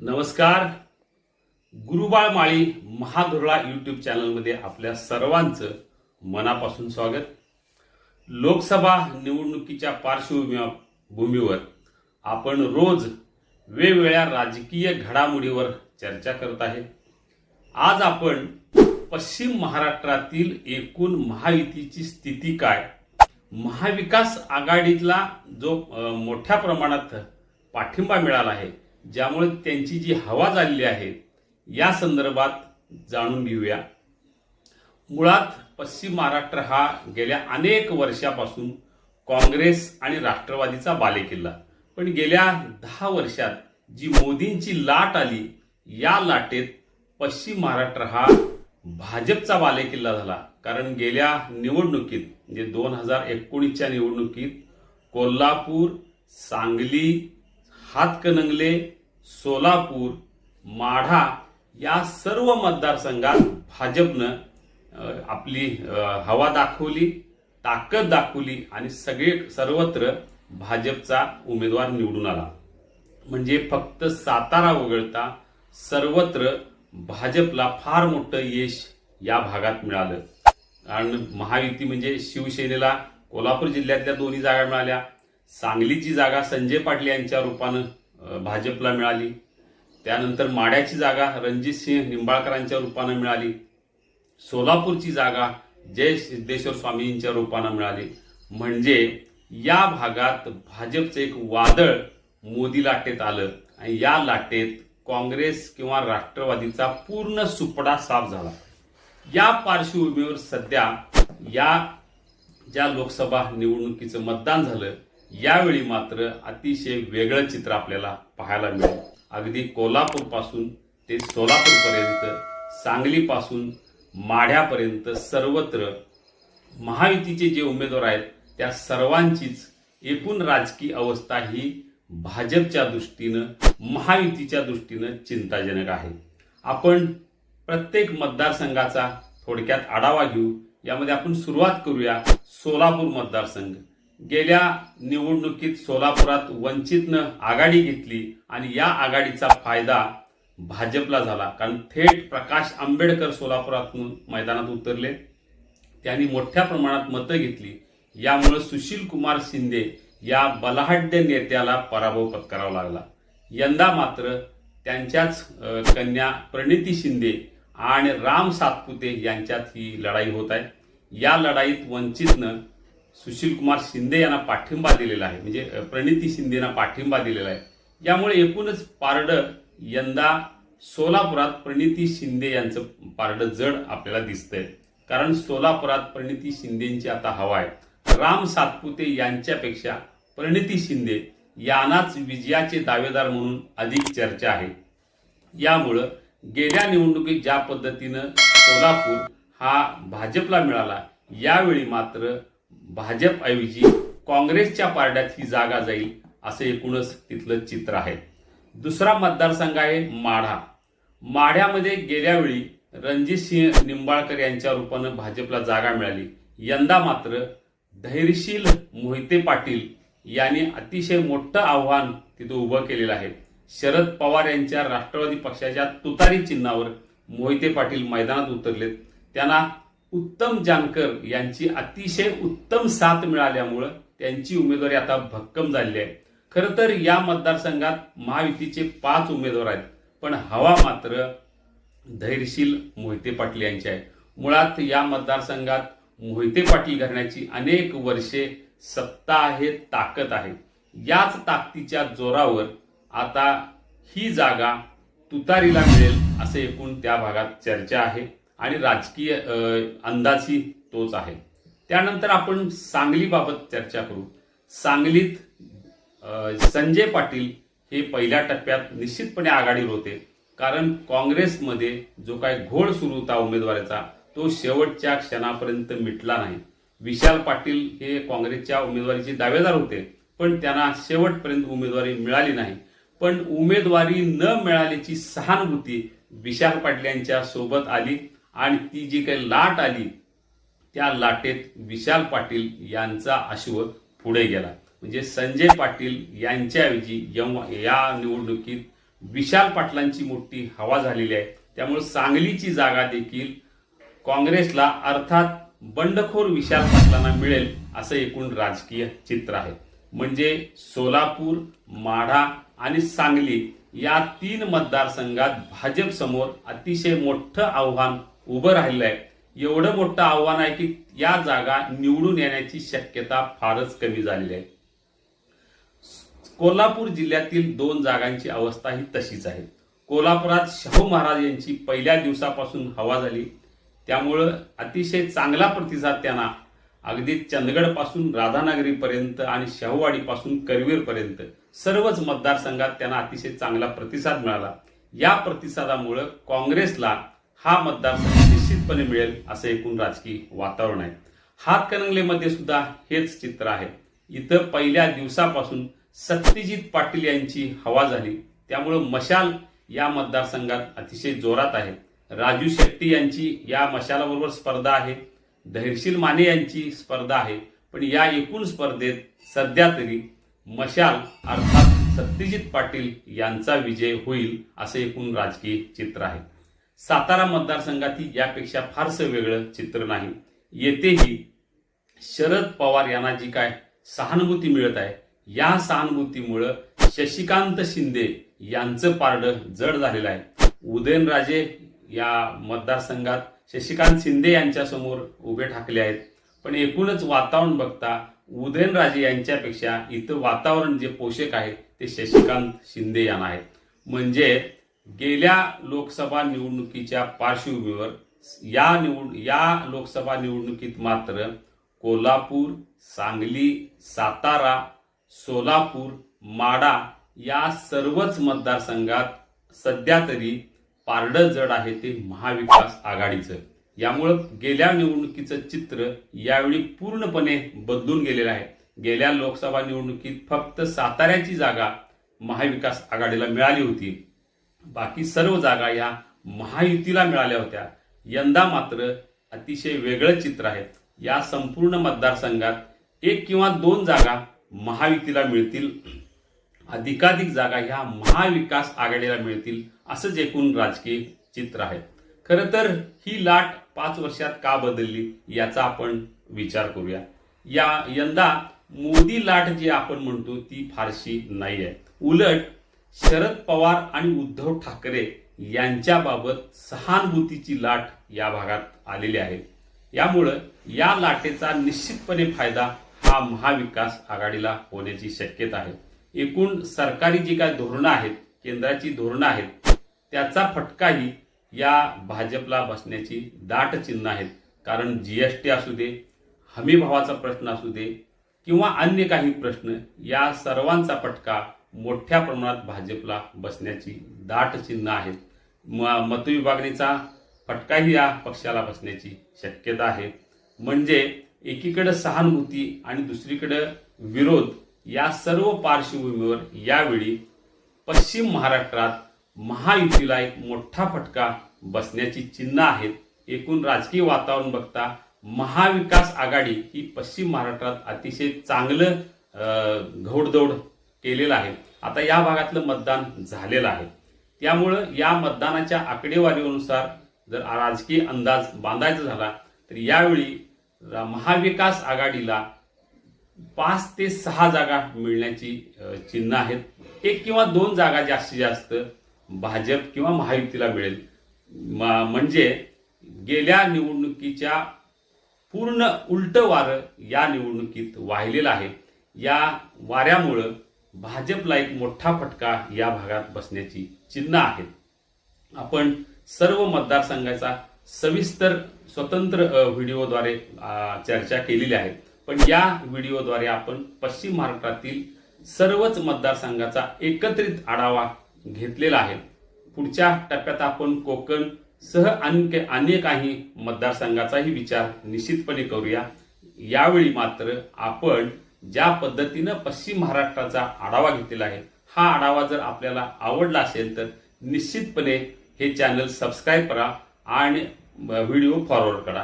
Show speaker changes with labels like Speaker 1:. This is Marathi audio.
Speaker 1: नमस्कार. गुरुबाळ माळी महाधुरळा यूट्यूब चॅनलमध्ये आपल्या सर्वांचं मनापासून स्वागत. लोकसभा निवडणुकीच्या पार्श्वभूमी भूमीवर आपण रोज वेगवेगळ्या राजकीय घडामोडीवर चर्चा करत आहे. आज आपण पश्चिम महाराष्ट्रातील एकूण महायुतीची स्थिती काय महाविकास आघाडीला जो मोठ्या प्रमाणात पाठिंबा मिळाला आहे ज्यामुळे त्यांची जी हवा झालेली आहे या संदर्भात जाणून घेऊया. मुळात पश्चिम महाराष्ट्र हा गेल्या अनेक वर्षापासून काँग्रेस आणि राष्ट्रवादीचा बालेकिल्ला. पण गेल्या दहा वर्षात जी मोदींची लाट आली या लाटेत पश्चिम महाराष्ट्र हा भाजपचा बालेकिल्ला झाला. कारण गेल्या निवडणुकीत म्हणजे दोन हजार एकोणीसच्या निवडणुकीत कोल्हापूर सांगली हातकणंगले सोलापूर माढा या सर्व मतदारसंघात भाजपनं आपली हवा दाखवली ताकद दाखवली आणि सगळे सर्वत्र भाजपचा उमेदवार निवडून आला. म्हणजे फक्त सातारा वगळता सर्वत्र भाजपला फार मोठं यश या भागात मिळालं. कारण महायुती म्हणजे शिवसेनेला कोल्हापूर जिल्ह्यातल्या दोन्ही जागा मिळाल्या. सांगलीची जागा संजय पाटील यांच्या रूपानं भाजपला मिळाली. त्यानंतर माड्याची जागा रणजित सिंह निंबाळकरांच्या रूपानं मिळाली. सोलापूरची जागा जय सिद्धेश्वर स्वामींच्या रूपानं मिळाली. म्हणजे या भागात भाजपचं एक वादळ मोदी लाटेत आलं आणि या लाटेत काँग्रेस किंवा राष्ट्रवादीचा पूर्ण सुपडा साफ झाला. या पार्श्वभूमीवर सध्या या ज्या लोकसभा निवडणुकीचं मतदान झालं यावेळी मात्र अतिशय वेगळं चित्र आपल्याला पाहायला मिळेल. अगदी कोल्हापूरपासून ते सोलापूरपर्यंत सांगलीपासून माढ्यापर्यंत सर्वत्र महायुतीचे जे उमेदवार आहेत त्या सर्वांचीच एकूण राजकीय अवस्था ही भाजपच्या दृष्टीनं महायुतीच्या दृष्टीनं चिंताजनक आहे. आपण प्रत्येक मतदारसंघाचा थोडक्यात आढावा घेऊ. यामध्ये आपण सुरुवात करूया सोलापूर मतदारसंघ. गेल्या निवडणुकीत सोलापुरात वंचितनं आघाडी घेतली आणि या आघाडीचा फायदा भाजपला झाला. कारण थेट प्रकाश आंबेडकर सोलापुरातून मैदानात उतरले. त्यांनी मोठ्या प्रमाणात मतं घेतली. यामुळे सुशील कुमार शिंदे या बलाढ्य नेत्याला पराभव पत्करावा लागला. यंदा मात्र त्यांच्याच कन्या प्रणिती शिंदे आणि राम सातपुते यांच्यात ही लढाई होत आहे. या लढाईत वंचितनं सुशील कुमार शिंदे यांना पाठिंबा दिलेला आहे. म्हणजे प्रणिती प्रणिती शिंदेना पाठिंबा दिलेला आहे. यामुळे एकूणच पारडं यंदा सोलापुरात प्रणिती शिंदे यांचं पारडं जड आपल्याला दिसतंय. कारण सोलापुरात प्रणिती शिंदेची आता हवा आहे. राम सातपुते यांच्यापेक्षा प्रणिती शिंदे यांनाच विजयाचे दावेदार म्हणून अधिक चर्चा आहे. यामुळं गेल्या निवडणुकीत ज्या पद्धतीनं सोलापूर हा भाजपला मिळाला यावेळी मात्र भाजपऐवजी काँग्रेसच्या पारड्यात ही जागा जाईल असं एकूणच तिथलं चित्र आहे. दुसरा मतदारसंघ आहे माढा. माढ्यामध्ये गेल्यावेळी रणजित सिंह निंबाळकर यांच्या रूपानं भाजपला जागा मिळाली. यंदा मात्र धैर्यशील मोहिते पाटील यांनी अतिशय मोठं आव्हान तिथं उभं केलेलं आहे. शरद पवार यांच्या राष्ट्रवादी पक्षाच्या तुतारी चिन्हावर मोहिते पाटील मैदानात उतरलेत. त्यांना उत्तम जानकर यांची अतिशय उत्तम साथ मिळाल्यामुळं त्यांची उमेदवारी आता भक्कम झालेली आहे. खरं तर या मतदारसंघात महायुतीचे पाच उमेदवार आहेत पण हवा मात्र धैर्यशील मोहिते पाटील यांची आहे. मुळात या मतदारसंघात मोहिते पाटील घराण्याची अनेक वर्षे सत्ता आहे ताकद आहे. याच ताकदीच्या जोरावर आता ही जागा तुतारीला मिळेल असे एकूण त्या भागात चर्चा आहे. आणि राजकीय अंदाजही तोच आहे. त्यानंतर आपण सांगलीबाबत चर्चा करू. सांगलीत संजय पाटील हे पहिल्या टप्प्यात निश्चितपणे आघाडीवर होते. कारण काँग्रेसमध्ये जो काय घोळ सुरू होता उमेदवाराचा तो शेवटच्या क्षणापर्यंत मिटला नाही. विशाल पाटील हे काँग्रेसच्या उमेदवारीचे दावेदार होते पण त्यांना शेवटपर्यंत उमेदवारी मिळाली नाही. पण उमेदवारी न मिळाल्याची सहानुभूती विशाल पाटील यांच्या सोबत आली. आणि ती जी काही लाट आली त्या लाटेत विशाल पाटील यांचा अश्व पुढे गेला. म्हणजे संजय पाटील यांच्याऐवजी यम- या निवडणुकीत विशाल पाटलांची मोठी हवा झालेली आहे. त्यामुळे सांगलीची जागा देखील काँग्रेसला अर्थात बंडखोर विशाल पाटलांना मिळेल असं एकूण राजकीय चित्र आहे. म्हणजे सोलापूर माढा आणि सांगली या तीन मतदारसंघात भाजपसमोर अतिशय मोठं आव्हान उभं राहिलं आहे एवढं मोठं आव्हान आहे की या जागा निवडून येण्याची शक्यता फारच कमी झालेली आहे. कोल्हापूर जिल्ह्यातील दोन जागांची अवस्था ही तशीच आहे. कोल्हापुरात शाहू महाराज यांची पहिल्या दिवसापासून हवा झाली. त्यामुळं अतिशय चांगला प्रतिसाद त्यांना अगदी चंदगडपासून राधानगरीपर्यंत आणि शाहूवाडीपासून करवीरपर्यंत सर्वच मतदारसंघात त्यांना अतिशय चांगला प्रतिसाद मिळाला. या प्रतिसादामुळं काँग्रेसला हा मतदारसंघ निश्चितपणे मिळेल असं एकूण राजकीय वातावरण आहे. हातकणंगलेमध्ये सुद्धा हेच चित्र आहे. इथं पहिल्या दिवसापासून सत्यजित पाटील यांची हवा झाली. त्यामुळं मशाल या मतदारसंघात अतिशय जोरात आहे. राजू शेट्टी यांची या मशालाबरोबर स्पर्धा आहे. धैर्यशील माने यांची स्पर्धा आहे. पण या एकूण स्पर्धेत सध्या तरी मशाल अर्थात सत्यजित पाटील यांचा विजय होईल असं एकूण राजकीय चित्र आहे. सातारा मतदारसंघातही यापेक्षा फारसं वेगळं चित्र नाही. येथेही शरद पवार यांना जी काय सहानुभूती मिळत आहे या सहानुभूतीमुळं शशिकांत शिंदे यांचं पारडं जड झालेलं आहे. उदयनराजे या मतदारसंघात शशिकांत शिंदे यांच्यासमोर उभे ठाकले आहेत. पण एकूणच वातावरण बघता उदयनराजे यांच्यापेक्षा इथं वातावरण जे पोषक आहे ते शशिकांत शिंदे यांना आहे. म्हणजे गेल्या लोकसभा निवडणुकीच्या पार्श्वभूमीवर या निवड या लोकसभा निवडणुकीत मात्र कोल्हापूर सांगली सातारा सोलापूर माडा या सर्वच मतदारसंघात सध्या तरी पारडं जड आहे ते महाविकास आघाडीचं. यामुळं गेल्या निवडणुकीचं चित्र यावेळी पूर्णपणे बदलून गेलेलं आहे. गेल्या लोकसभा निवडणुकीत फक्त साताऱ्याची जागा महाविकास आघाडीला मिळाली होती. बाकी सर्व जागा या महायुतीला मिळाल्या होत्या. यंदा मात्र अतिशय वेगळं चित्र आहे या संपूर्ण मतदारसंघात एक किंवा दोन जागा महायुतीला मिळतील. अधिकाधिक जागा ह्या महाविकास आघाडीला मिळतील असंच एकूण राजकीय चित्र आहे. खरं तर ही लाट पाच वर्षात का बदलली याचा आपण विचार करूया. या यंदा मोदी लाट जी आपण म्हणतो ती फारशी नाही आहे उलट शरद पवार आणि उद्धव ठाकरे यांच्याबाबत सहानुभूतीची लाट या भागात आलेली आहे. यामुळं या लाटेचा निश्चितपणे फायदा हा महाविकास आघाडीला होण्याची शक्यता आहे. एकूण सरकारी जी काय धोरणं आहेत केंद्राची धोरणं आहेत त्याचा फटकाही या भाजपला बसण्याची दाट चिन्ह आहेत. कारण जी एस टी असू दे हमीभावाचा प्रश्न असू दे किंवा अन्य काही प्रश्न या सर्वांचा फटका मोठ्या प्रमाणात भाजपला बसण्याची दाट चिन्ह आहेत. म- मतविभागणीचा फटकाही या पक्षाला बसण्याची शक्यता आहे. म्हणजे एकीकडे सहानुभूती आणि दुसरीकडे विरोध या सर्व पार्श्वभूमीवर यावेळी पश्चिम महाराष्ट्रात महायुतीला एक मोठा फटका बसण्याची चिन्ह आहेत. एकूण राजकीय वातावरण बघता महाविकास आघाडी ही पश्चिम महाराष्ट्रात अतिशय चांगलं घौडदौड केलेलं आहे. आता या भागातलं मतदान झालेलं आहे. त्यामुळं या मतदानाच्या आकडेवारीनुसार जर राजकीय अंदाज बांधायचा झाला तर यावेळी महाविकास आघाडीला पाच ते सहा जागा मिळण्याची चिन्ह आहेत. एक किंवा दोन जागा जास्तीत जास्त भाजप किंवा महायुतीला मिळेल. म- म्हणजे गेल्या निवडणुकीच्या पूर्ण उलट वारं या निवडणुकीत वाहिलेलं आहे. या वाऱ्यामुळं भाजपला एक मोठा फटका या भागात बसण्याची चिन्ह आहेत. आपण सर्व मतदारसंघाचा सविस्तर स्वतंत्र व्हिडिओद्वारे चर्चा केलेली आहे. पण या व्हिडिओद्वारे आपण पश्चिम महाराष्ट्रातील सर्वच मतदारसंघाचा एकत्रित आढावा घेतलेला आहे. पुढच्या टप्प्यात आपण कोकण सह अन्य अन्य काही मतदारसंघाचाही विचार निश्चितपणे करूया. यावेळी मात्र आपण ज्या पद्धतीनं पश्चिम महाराष्ट्राचा आढावा घेतलेला आहे हा आढावा जर आपल्याला आवडला असेल तर निश्चितपणे हे चॅनल सबस्क्राईब करा आणि व्हिडिओ फॉरवर्ड करा.